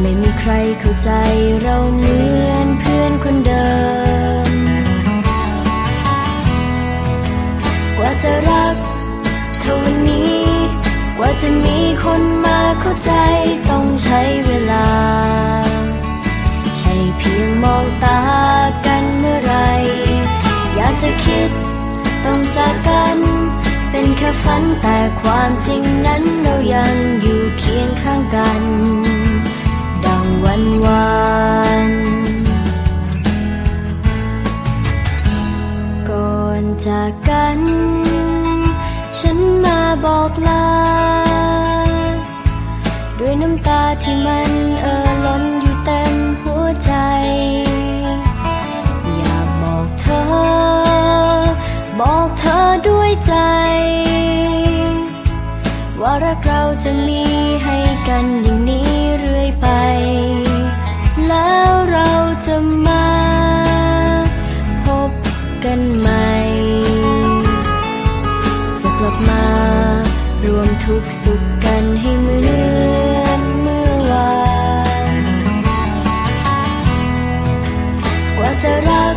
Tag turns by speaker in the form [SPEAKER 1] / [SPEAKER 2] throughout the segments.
[SPEAKER 1] ไม่มีใครเข้าใจเราเหมือนเพื่อนคนเดิม กว่าจะรักเท่านี้ กว่าจะมีคนมาเข้าใจต้องใช้เวลา ใช่เพียงมองตากันเมื่อไร อยากจะคิดต้องจากกัน เป็นแค่ฝันแต่ความจริงนั้น ว่ารักเราจะมีให้กันอย่างนี้เรื่อยไป แล้วเราจะมาพบกันใหม่ จะกลับมารวมทุกสุขกันให้เหมือนเมื่อวาน กว่าจะรัก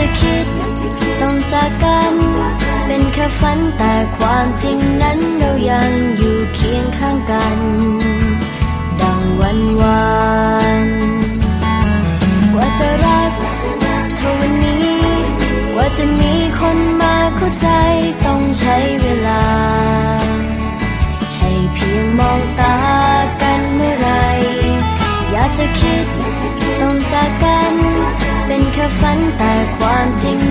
[SPEAKER 1] จะคิดต้องจากกัน เป็นแค่ฝันแต่ความจริงนั้นเรายังอยู่เคียงข้างกัน ดังวันวานกว่าจะรักเท่านี้กว่าจะมีคนมาเข้าใจต้องใช้เวลา ใช่เพียงมองตากันเมื่อไร แค่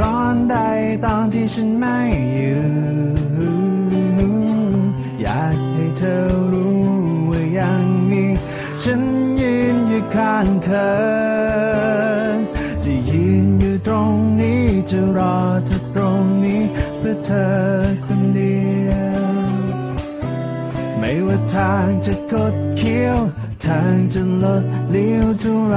[SPEAKER 1] ร้อน
[SPEAKER 2] ใดตอนที่ฉันไม่อยู่ อยากให้เธอรู้ว่ายังมีฉันยืนอยู่ข้างเธอ จะยืนอยู่ตรงนี้จะรอเธอตรงนี้เพื่อเธอคนเดียว ไม่ว่าทางจะคดเคี้ยว ทางจะลดเลี้ยวเท่าไร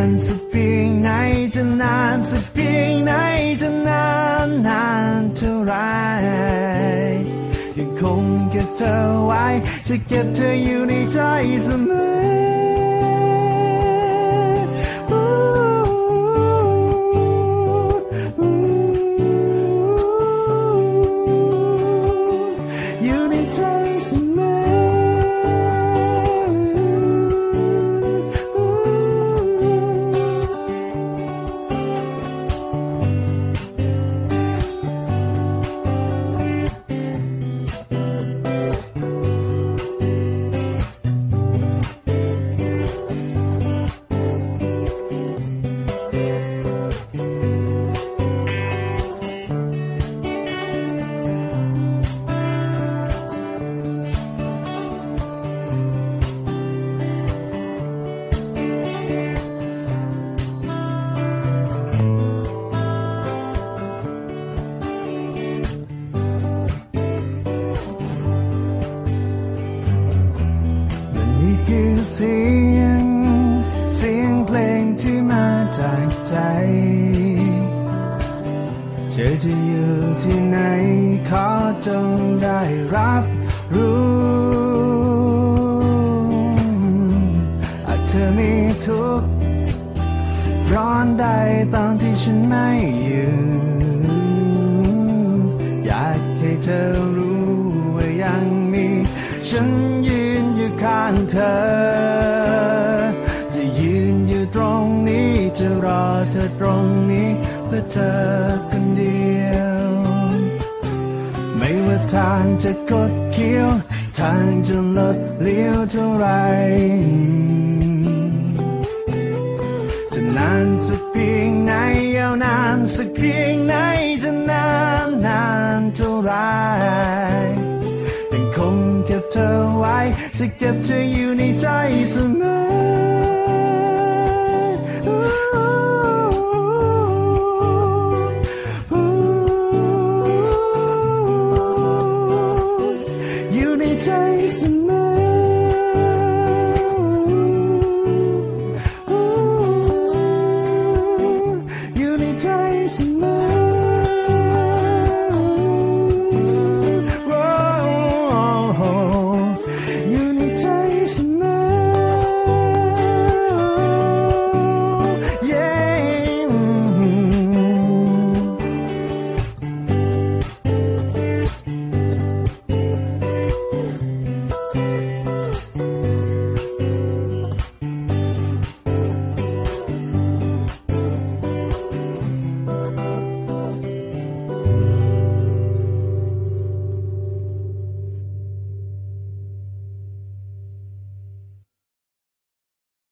[SPEAKER 2] านสัเพียงไหนจะนานสักเพียงไหนจะนานนานเท่าไรยังคงเก็บเธอไว้จะเก็บเธออยู่ในใจเสมอ เสียง เสียงเพลงที่มาจากใจ เธอจะอยู่ที่ไหน ขอจงได้รับรู้อาจเธอมีทุกข์ร้อนได้ตอนที่ฉันไม่อยู่อยากให้เธอรู้ว่ายังมีฉัน ข้างเธอ จะยืนอยู่ตรงนี้ จะรอเธอตรงนี้ เพื่อเธอคนเดียว ไม่ว่าทางจะกดเคี้ยว ทางจะลดเลี้ยวเท่าไหรจะนานสักเพียงไหนยาวนานสักเพียงไหนจะนานนานเท่าไร จะเก็บเธออยู่ในใจเสมออยู่ในใจเสมอ